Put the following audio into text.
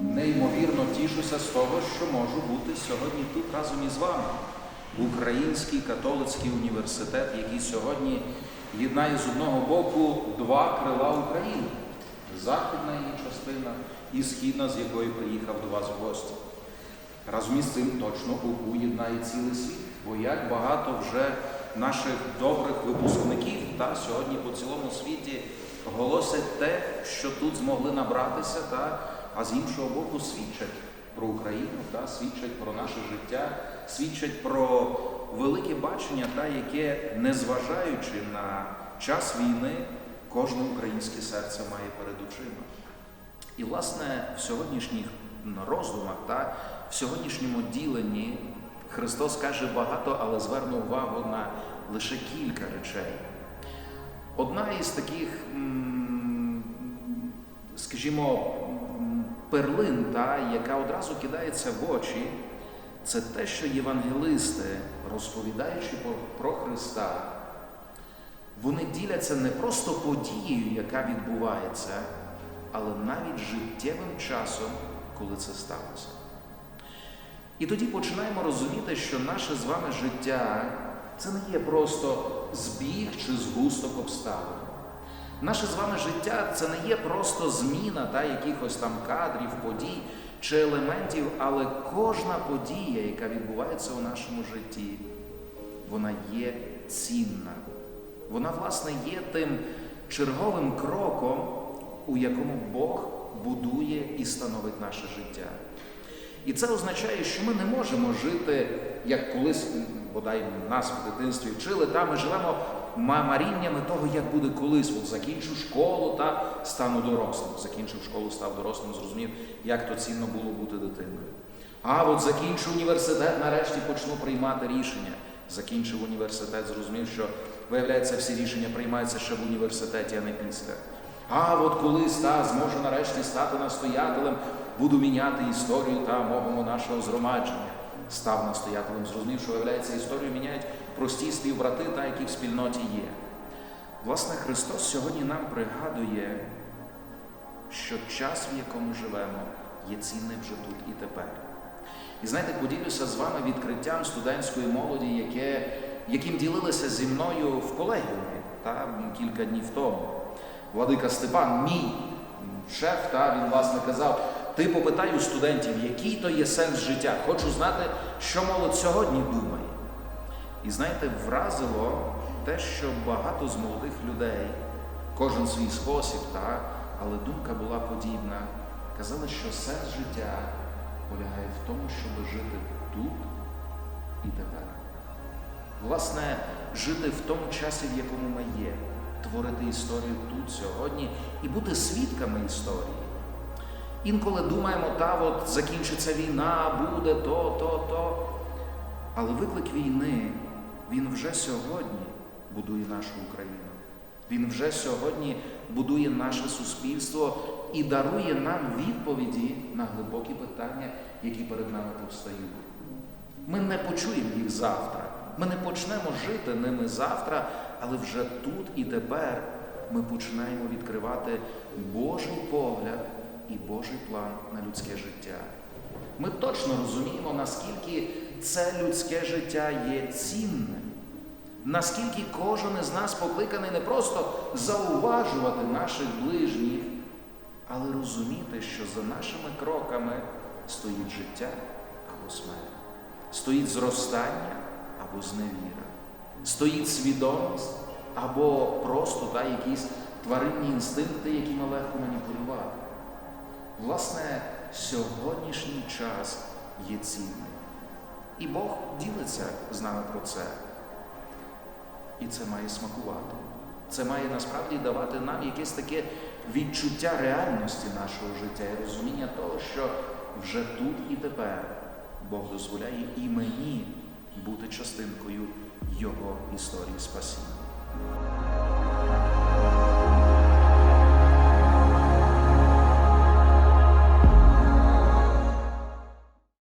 Неймовірно тішуся з того, що можу бути сьогодні тут разом із вами. Український католицький університет, який сьогодні єднає з одного боку два крила України західна її частина і східна, з якої приїхав до вас в гості. Разом із цим точно УКУ єднає цілий світ, бо як багато вже наших добрих випускників та сьогодні по цілому світі голосять те, що тут змогли набратися, та, а з іншого боку свідчать про Україну, та, свідчать про наше життя, свідчать про велике бачення, та, яке, незважаючи на час війни, кожне українське серце має перед очима. І, власне, в сьогоднішніх роздумах та в сьогоднішньому діленні Христос каже багато, але зверне увагу на лише кілька речей. Одна із таких, скажімо, перлин, та, яка одразу кидається в очі, це те, що євангелисти, розповідаючи про- Христа, вони діляться не просто подією, яка відбувається, але навіть життєвим часом, коли це сталося. І тоді починаємо розуміти, що наше з вами життя це не є просто збіг чи згусток обставин. Наше з вами життя це не є просто зміна та якихось там кадрів, подій чи елементів, але кожна подія, яка відбувається у нашому житті, вона є цінна. Вона, власне, є тим черговим кроком, у якому Бог будує і становить наше життя. І це означає, що ми не можемо жити, як колись, бодай нас в дитинстві вчили, та ми живемо маріннями того, як буде колись. От закінчу школу та стану дорослим. Закінчив школу, став дорослим, зрозумів, як то цінно було бути дитиною. А от закінчу університет, нарешті почну приймати рішення. Закінчив університет, зрозумів, що виявляється, всі рішення приймаються ще в університеті, а не після. А от колись та зможу нарешті стати настоятелем, буду міняти історію та мовимо нашого згромадження. Став настоятелем, зрозумів, що виявляється, історію міняють прості співбрати, та які в спільноті є. Власне, Христос сьогодні нам пригадує, що час, в якому живемо, є цінний вже тут і тепер. І знаєте, поділюся з вами відкриттям студентської молоді, яке, яким ділилися зі мною в колегіумі та, кілька днів тому. Владика Степан, мій шеф, та, він власне казав: ти попитай у студентів, який то є сенс життя. Хочу знати, що молодь сьогодні думає. І знаєте, вразило те, що багато з молодих людей, кожен свій спосіб, та, але думка була подібна. Казали, що сенс життя полягає в тому, щоб жити тут і тепер. Власне, жити в тому часі, в якому ми є, творити історію тут, сьогодні і бути свідками історії. Інколи думаємо, та от закінчиться війна, буде то, то, то. Але виклик війни, він вже сьогодні будує нашу Україну. Він вже сьогодні будує наше суспільство і дарує нам відповіді на глибокі питання, які перед нами повстають. Ми не почуємо їх завтра. Ми не почнемо жити ними завтра, але вже тут і тепер ми починаємо відкривати Божий погляд і Божий план на людське життя. Ми точно розуміємо, наскільки це людське життя є цінним, наскільки кожен із нас покликаний не просто зауважувати наших ближніх, але розуміти, що за нашими кроками стоїть життя або смерть, стоїть зростання або зневіра, стоїть свідомість або просто та, якісь тваринні інстинкти, якими легко маніпулювати. Власне, сьогоднішній час є цінним. І Бог ділиться з нами про це. І це має смакувати. Це має насправді давати нам якесь таке відчуття реальності нашого життя і розуміння того, що вже тут і тепер Бог дозволяє і мені бути частинкою Його історії спасіння.